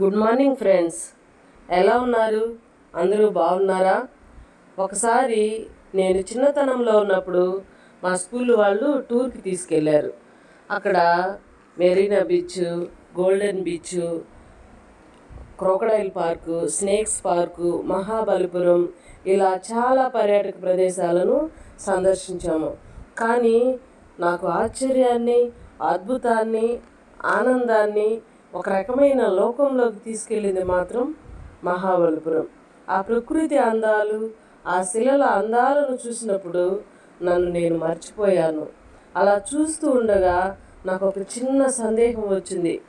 Good morning friends. ఎలా ఉన్నారు? అందరూ బాగున్నారా? ఒకసారి నేను చిన్నతనంలో ఉన్నప్పుడు మా స్కూల్ వాళ్ళు టూర్కి తీసుకెళ్ళారు అక్కడ Marina beach golden beach crocodile park snakes park Mahabalipuram ఇలా చాలా పర్యాటక ప్రదేశాలను సందర్శించాము. కానీ నాకు ఆశ్చర్యాన్ని అద్భుతాన్ని ఆనందాన్ని ఒక రకమైన లోకంలోకి తీసుకెళ్ళింది మాత్రం మహాబలిపురం. ఆ ప్రకృతి అందాలు ఆ శిలల అందాలను చూసినప్పుడు నన్ను నేను మర్చిపోయాను. అలా చూస్తూ ఉండగా నాకు ఒక చిన్న సందేహం వచ్చింది.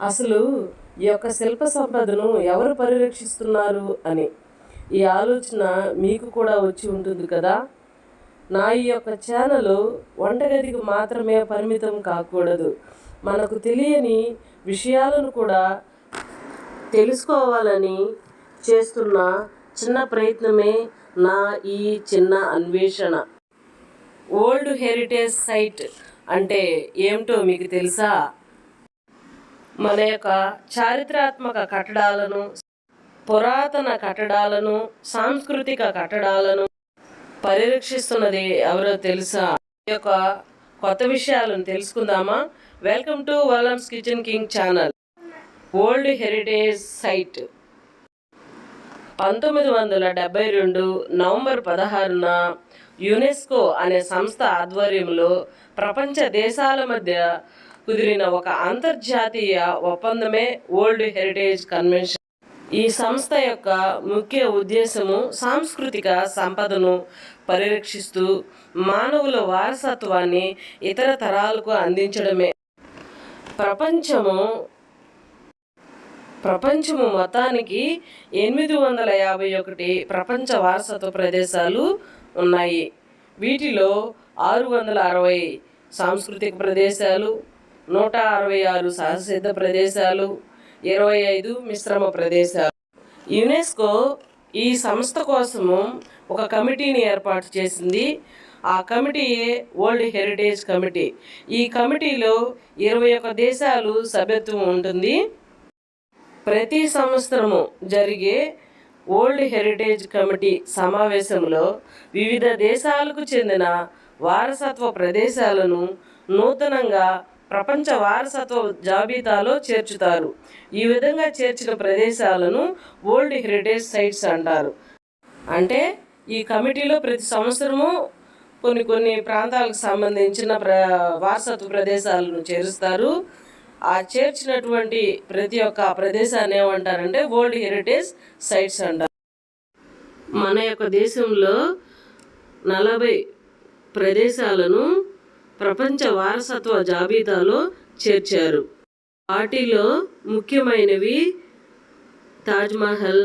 అసలు ఈ యొక్క శిల్ప సంపదను ఎవరు పరిరక్షిస్తున్నారు అని. ఈ ఆలోచన మీకు కూడా వచ్చి ఉంటుంది కదా? నా ఈ యొక్క ఛానల్ వంటగదికి మాత్రమే పరిమితం కాకూడదు. మనకు తెలియని విషయాలను కూడా తెలుసుకోవాలని చేస్తున్న చిన్న ప్రయత్నమే నా ఈ చిన్న అన్వేషణ. ఓల్డ్ హెరిటేజ్ సైట్ అంటే ఏమిటో మీకు తెలుసా? మన యొక్క చారిత్రాత్మక కట్టడాలను పురాతన కట్టడాలను సాంస్కృతిక కట్టడాలను పరిరక్షిస్తున్నది ఎవరో తెలుసా? ఈ యొక్క కొత్త విషయాలను తెలుసుకుందామా? Welcome to Valams kitchen king channel old heritage site పంతొమ్మిది వందల డెబ్బై రెండు నవంబర్ పదహారున యునెస్కో అనే సంస్థ ఆధ్వర్యంలో ప్రపంచ దేశాల మధ్య కుదిరిన ఒక అంతర్జాతీయ ఒప్పందమే ఓల్డ్ హెరిటేజ్ కన్వెన్షన్ ఈ సంస్థ యొక్క ముఖ్య ఉద్దేశము సాంస్కృతిక సంపదను పరిరక్షిస్తూ మానవుల వారసత్వాన్ని ఇతర తరాలకు అందించడమే. ప్రపంచము ప్రపంచము మొత్తానికి ఎనిమిది వందల యాభై ఒకటి ప్రపంచ వారసత్వ ప్రదేశాలు ఉన్నాయి. వీటిలో ఆరు వందల అరవై సాంస్కృతిక ప్రదేశాలు నూట అరవై ఆరు సహసిద్ధ ప్రదేశాలు ఇరవై ఐదు మిశ్రమ ప్రదేశాలు. యునెస్కో ఈ సంస్థ కోసము ఒక కమిటీని ఏర్పాటు చేసింది. ఆ కమిటీయే వరల్డ్ హెరిటేజ్ కమిటీ. ఈ కమిటీలో ఇరవై ఒక దేశాలు సభ్యత్వం ఉంటుంది. ప్రతి సంవత్సరము జరిగే ఓల్డ్ హెరిటేజ్ కమిటీ సమావేశంలో వివిధ దేశాలకు చెందిన వారసత్వ ప్రదేశాలను నూతనంగా ప్రపంచ వారసత్వ జాబితాలో చేర్చుతారు. ఈ విధంగా చేర్చిన ప్రదేశాలను ఓల్డ్ హెరిటేజ్ సైట్స్ అంటారు. అంటే ఈ కమిటీలో ప్రతి సంవత్సరము కొన్ని కొన్ని ప్రాంతాలకు సంబంధించిన ప్ర వారసత్వ ప్రదేశాలను చేరుస్తారు. ఆ చేర్చినటువంటి ప్రతి ఒక్క ప్రదేశాన్ని ఏమంటారంటే వరల్డ్ హెరిటేజ్ సైట్స్ అంటారు. మన యొక్క దేశంలో నలభై ప్రదేశాలను ప్రపంచ వారసత్వ జాబితాలో చేర్చారు. వాటిలో ముఖ్యమైనవి తాజ్మహల్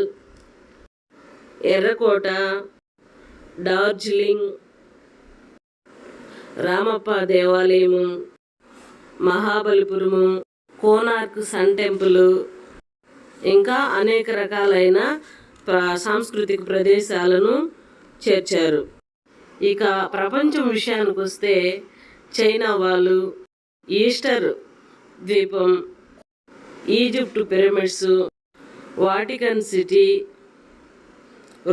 ఎర్రకోట డార్జిలింగ్ రామప్ప దేవాలయము మహాబలిపురము కోనార్క్ సన్ టెంపుల్ ఇంకా అనేక రకాలైన సాంస్కృతిక ప్రదేశాలను చేర్చారు. ఇక ప్రపంచం విషయానికి వస్తే చైనా వాళ్ళు ఈస్టర్ ద్వీపం Egypt pyramids Vatican city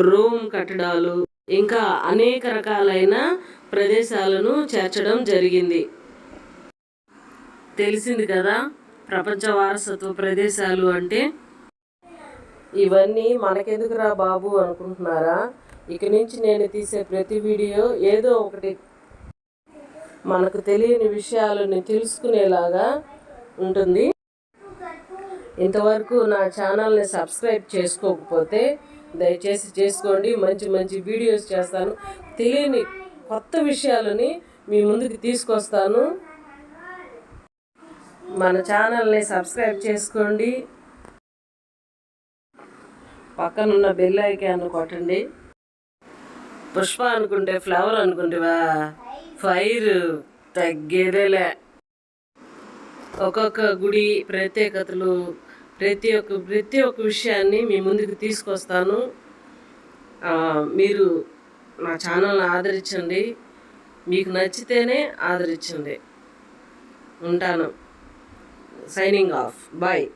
Rome కట్టడాలు ఇంకా అనేక రకాలైన ప్రదేశాలను చేర్చడం జరిగింది. తెలిసింది కదా ప్రపంచ వారసత్వ ప్రదేశాలు అంటే? ఇవన్నీ మనకెందుకురా బాబు అనుకుంటున్నారా? ఇక నుంచి నేను తీసే ప్రతి వీడియో ఏదో ఒకటి మనకు తెలియని విషయాలని తెలుసుకునేలాగా ఉంటుంది. ఇంతవరకు నా ఛానల్ని సబ్స్క్రైబ్ చేసుకోకపోతే దయచేసి చేసుకోండి. మంచి మంచి వీడియోస్ చేస్తాను. తెలియని కొత్త విషయాలని మీ ముందుకు తీసుకొస్తాను. మన ఛానల్ని సబ్స్క్రైబ్ చేసుకోండి. పక్కనున్న బెల్ ఐకాన్ కొట్టండి. పుష్ప అనుకుంటే ఫ్లవర్ అనుకుంటేవా? ఫైర్ తగ్గేదేలే. ఒక్కొక్క గుడి ప్రత్యేకతలు ప్రతి ఒక్క ప్రతి ఒక్క విషయాన్ని మీ ముందుకు తీసుకొస్తాను. మీరు నా ఛానల్ని ఆదరించండి. మీకు నచ్చితేనే ఆదరించండి. ఉంటాను. Signing off. బాయ్.